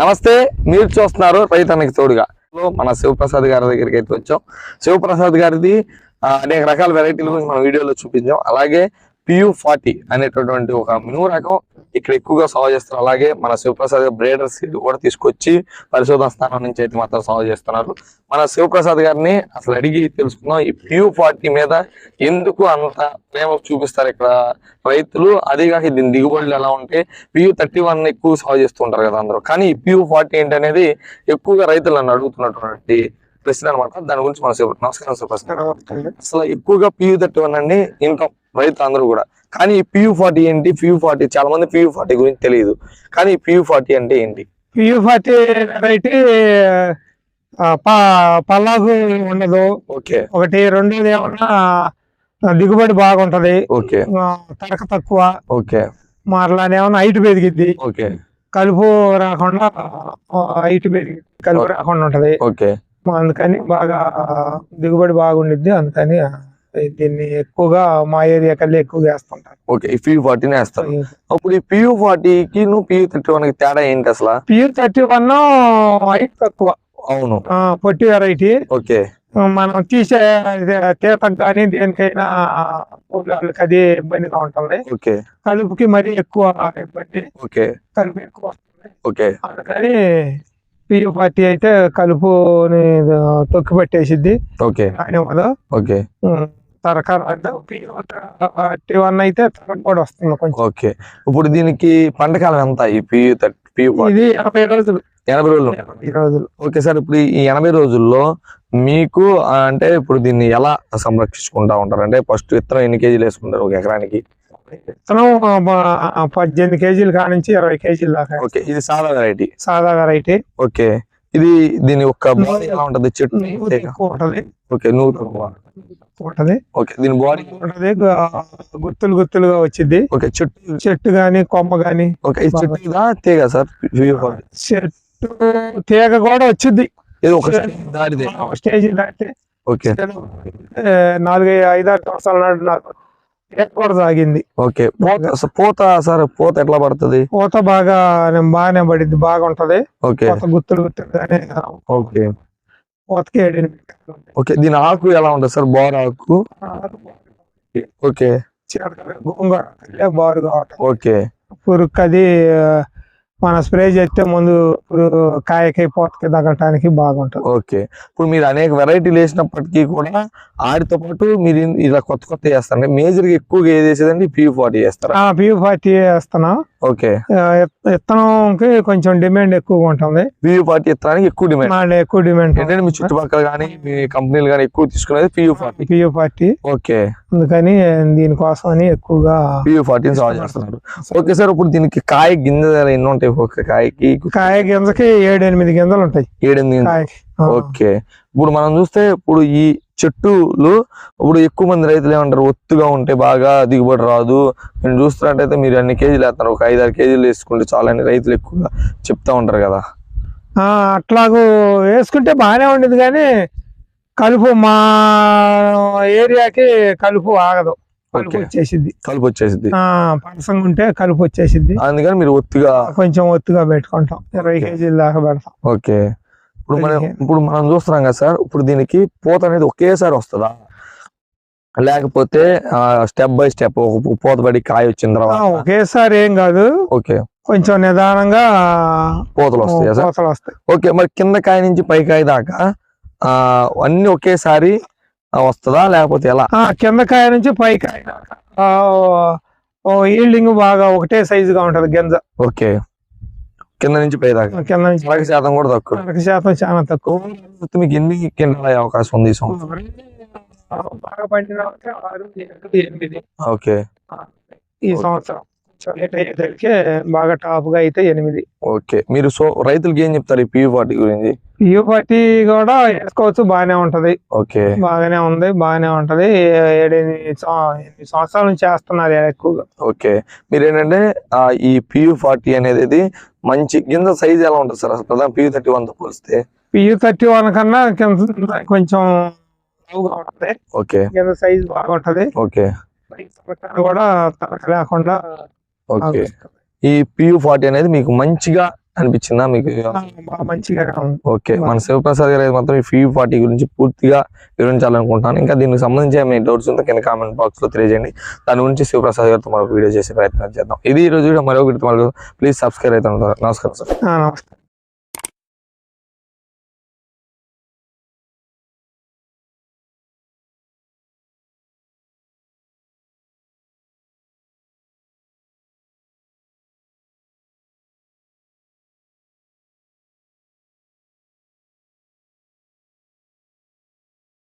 నమస్తే మీరు చూస్తున్నారు రైతన్నకి తోడుగా. మన శివప్రసాద్ గారి దగ్గరికి అయితే వచ్చాం. శివప్రసాద్ గారిది అనేక రకాల వెరైటీలు గురించి మన వీడియోలో చూపించాం. అలాగే పియు ఫార్టీ అనేటటువంటి ఒక మినుము రకం ఇక్కడ ఎక్కువగా సాగు చేస్తారు. అలాగే మన శివప్రసాద్ బ్రేడర్ సీడ్ కూడా తీసుకొచ్చి పరిశోధన స్థానం నుంచి అయితే మాత్రం సాగు చేస్తున్నారు. మన శివప్రసాద్ గారిని అసలు అడిగి తెలుసుకుందాం. ఈ ప్యూ పార్టీ మీద ఎందుకు అంత ప్రేమ చూపిస్తారు ఇక్కడ రైతులు? అదేగాక దీని దిగుబడులు ఎలా ఉంటే పియూ థర్టీ వన్ ఎక్కువ సాగు చేస్తూ ఉంటారు కదా అందరూ. కానీ ఈ పియు ఫార్టీ ఏంటనేది ఎక్కువగా రైతులు అడుగుతున్నటువంటి ప్రశ్న అనమాట దాని గురించి మన శివ- నమస్కారం శివప్రసాద్ అసలు ఎక్కువగా పియు థర్టీ వన్ అండి ఇన్కమ్ రైతులు అందరూ కూడా. కానీ ఈ పియు ఫార్టీ ఏంటి? పియు ఫార్టీ చాలా మంది పియు ఫార్టీ గురించి తెలియదు. కానీ ఈ పియు ఫార్టీ అంటే ఏంటి? పియు ఫార్టీ వెరైటీ పల్లాకు ఉండదు ఓకే. ఒకటి రెండోది ఏమన్నా దిగుబడి బాగుంటది ఓకే. ఆ, తరక తక్కువ ఓకే. మరలానే ఏమన్నా హైట్ పెరిగిద్ది ఓకే. కలుపు రాకుండా హైట్ పెరిగి కలుపు రాకుండా ఉంటది. ఓకే. అందుకని బాగా దిగుబడి బాగుండిద్ది. అందుకని దీన్ని ఎక్కువగా మా ఏరియా కల్లా ఎక్కువగా వేస్తుంటారు. ఓకే ఈ పియు ఫార్టీనే వేస్తారు. అప్పుడు ఈ పియు ఫార్టీకి నువ్వు పియు థర్టీ వన్కి తేడా ఏంటి అసలు? పియు థర్టీ వన్ హైట్ తక్కువ. అవును. పొట్టి వెరైటీ ఓకే. మనం తీసే తీతకు కానీ దేనికైనా కూరగాయలకి అది ఇబ్బందిగా ఉంటుంది. ఓకే. కలుపుకి మరీ ఎక్కువ ఇబ్బంది. ఓకే. కలుపు ఎక్కువ వస్తుంది. ఓకే. అందుకని పియు పార్టీ అయితే కలుపుని తొక్కి పట్టేసిద్ది ఓకే. వల్ల ఓకే. తరకాల పియు పార్టీ వన్ అయితే తరక కూడా వస్తుంది కొంచెం. ఓకే. ఇప్పుడు దీనికి పంటకాలం ఎంత? ఈ పియు థర్టీ పియు ఇది ఎనభై రోజులు. ఎనభై రోజులు. రోజులు. ఓకే సార్ ఇప్పుడు ఈ ఎనభై రోజుల్లో మీకు అంటే ఇప్పుడు దీన్ని ఎలా సంరక్షించుకుంటా ఉంటారు? అంటే ఫస్ట్ విత్తనం ఎన్ని కేజీలు వేసుకుంటారు ఒక ఎకరానికి? విత్తనం పద్దెనిమిది కేజీలు కానించి ఇరవై కేజీల దాకా. ఓకే ఇది సాదా వెరైటీ సాదా వెరైటీ ఓకే ఇది దీని యొక్క బాడీ ఎలా ఉంటది? చెట్టు ఉంటది. ఓకే తక్కువ ఉంటది. ఓకే దీని బాడీ ఉంటది. గుత్తులు గుత్తులుగా వచ్చింది ఓకే చెట్టు చెట్టు గాని కొమ్మ గాని. ఓకే ఈ చెట్టు తీగ సార్? చెట్టు తీగ కూడా వచ్చింది ఇది ఒక దారిదే. స్టేజ్ దాటితే ఓకే. నాలుగు ఐదారు సంవత్సరాల నాడు నాకు తీగ కూడా సాగింది. ఓకే. పోత సార్ పోత ఎట్లా పడుతుంది? పూత బాగా బాగానే పడింది బాగా ఉంటది ఓకే గుత్తులు గుత్తులు ఓకే. పూతకి. ఓకే దీని ఆకు ఎలా ఉంటుంది సార్? బోర ఆకు? ఓకే. గోంగూర బారుగా ఓకే. ఆ, మన స్ప్రే చేస్తే ముందు పురుగు కాయకి పూతకి తగ్గటానికి బాగుంటుంది. ఓకే. ఇప్పుడు మీరు అనేక వెరైటీలు వేసినప్పటికీ కూడా ఆడితో పాటు మీరు ఇలా కొత్త కొత్త చేస్తారు మేజర్గా ఎక్కువగా ఏది వేసేదండి? పీ ఫార్టీ చేస్తారా ఆ పియూ ఫార్టీ వేస్తున్నాం. ఓకే. విత్తనంకి కొంచెం డిమాండ్ ఎక్కువగా ఉంటుంది. పీ ఫార్టీ ఇత్తనానికి ఎక్కువ డిమాండ్. ఎక్కువ డిమాండ్ ఏంటంటే మీ చుట్టుపక్కల కానీ మీ కంపెనీలు కానీ ఎక్కువ తీసుకునేది PU forty PU forty okay. అందుకని దీనికోసం అని ఎక్కువగా పియూ ఫార్టీని సాగు చేస్తున్నారు. ఓకే సార్ ఇప్పుడు దీనికి కాయ గింజలు ఎన్ని ఉంటాయి? ఒక కాయకి కాయ గింజకి ఏడు ఎనిమిది గింజలు ఉంటాయి. ఏడెనిమిది. ఓకే. ఇప్పుడు మనం చూస్తే ఇప్పుడు ఈ చెట్టులు ఇప్పుడు ఎక్కువ మంది రైతులు ఏమంటారు? ఒత్తుగా ఉంటే బాగా దిగుబడి రాదు. నేను చూస్తున్నట్టయితే మీరు అన్ని కేజీలు వేస్తారు ఒక ఐదారు కేజీలు వేసుకుంటే చాలా అని రైతులు ఎక్కువగా చెప్తా ఉంటారు కదా. అట్లాగూ వేసుకుంటే బాగానే ఉండేది కానీ కలుపు మా ఏరియాకి కలుపు ఆగదు. కలుపు కలుపు వచ్చేసింది ఆ పనసంగా ఉంటే కలుపు వచ్చేసిద్ది. అందుకని మీరు ఒత్తుగా కొంచెం ఒత్తుగా పెట్టుకుంటాం. ఇరవై కేజీల దాకా పెడతాం. ఓకే. ఇప్పుడు మనం. ఇప్పుడు మనం చూస్తున్నాం కదా సార్ ఇప్పుడు దీనికి పూత అనేది ఒకేసారి వస్తుందా? లేకపోతే స్టెప్ బై స్టెప్ పూత పడి కాయ వచ్చిన తర్వాత ఒకేసారి ఏం కాదు. ఓకే. కొంచెం నిదానంగా పూతలు వస్తాయా సార్? పూతలు వస్తాయి. ఓకే మరి కింద కాయ నుంచి పై కాయ దాకా ఆ అన్ని ఒకేసారి వస్తుందా? లేకపోతే ఎలా? ఆ, కింద కాయ నుంచి పై కాయ ఈల్డింగ్ బాగా ఒకటే సైజుగా ఉంటది గింజ. ఓకే. కింద నుంచి పై దాకా. కింద నుంచి. పలక శాతం కూడా తక్కువ. అరక శాతం చాలా తక్కువ. మీకు ఎన్ని కింటాల అయ్యే అవకాశం ఉంది బాగా పండిన ఓకే. ఈ సంవత్సరం. అయ్యేసరికి బాగా టాప్గా అయితే ఎనిమిది. ఓకే. మీరు సో రైతులకి ఏం చెప్తారు ఈ పీ వాటి గురించి? ఈ పట్టి కూడా వేసుకోవచ్చు బాగానే ఉంటది. ఓకే. బాగానే ఉంది బాగానే ఉంటది. ఏడెనిమిది సంవత్సరాల నుంచి చేస్తున్నారు ఎక్కువగా. ఓకే. మీరు ఏంటంటే ఈ పియు ఫార్టీ అనేది మంచి గింజ సైజ్ ఎలా ఉంటుంది సార్? అసలు పియు థర్టీ వన్తో పోలిస్తే. పియు థర్టీ వన్ కన్నా కింద కొంచెం ఓకే. కింద సైజ్ బాగా ఉంటది ఓకే కూడా తనక లేకుండా ఓకే. ఈ పియు ఫార్టీ అనేది మీకు మంచిగా అనిపించిందా మీకు? మంచిగా ఓకే. మన శివప్రసాద్ గారు మాత్రం ఈ ఫీ పార్టీ గురించి పూర్తిగా వివరించాలనుకుంటున్నాను. ఇంకా దీనికి సంబంధించి మీ డౌట్స్ ఉంటే కింద కామెంట్ బాక్స్లో తెలియజేయండి. దాని గురించి శివప్రసాద్ గారితో మరొక వీడియో చేసే ప్రయత్నం చేద్దాం. ఇది ఈ రోజు మరొక ప్లీజ్ సబ్స్క్రైబ్ అయితే ఉంటారు. నమస్కారం సార్ నమస్తే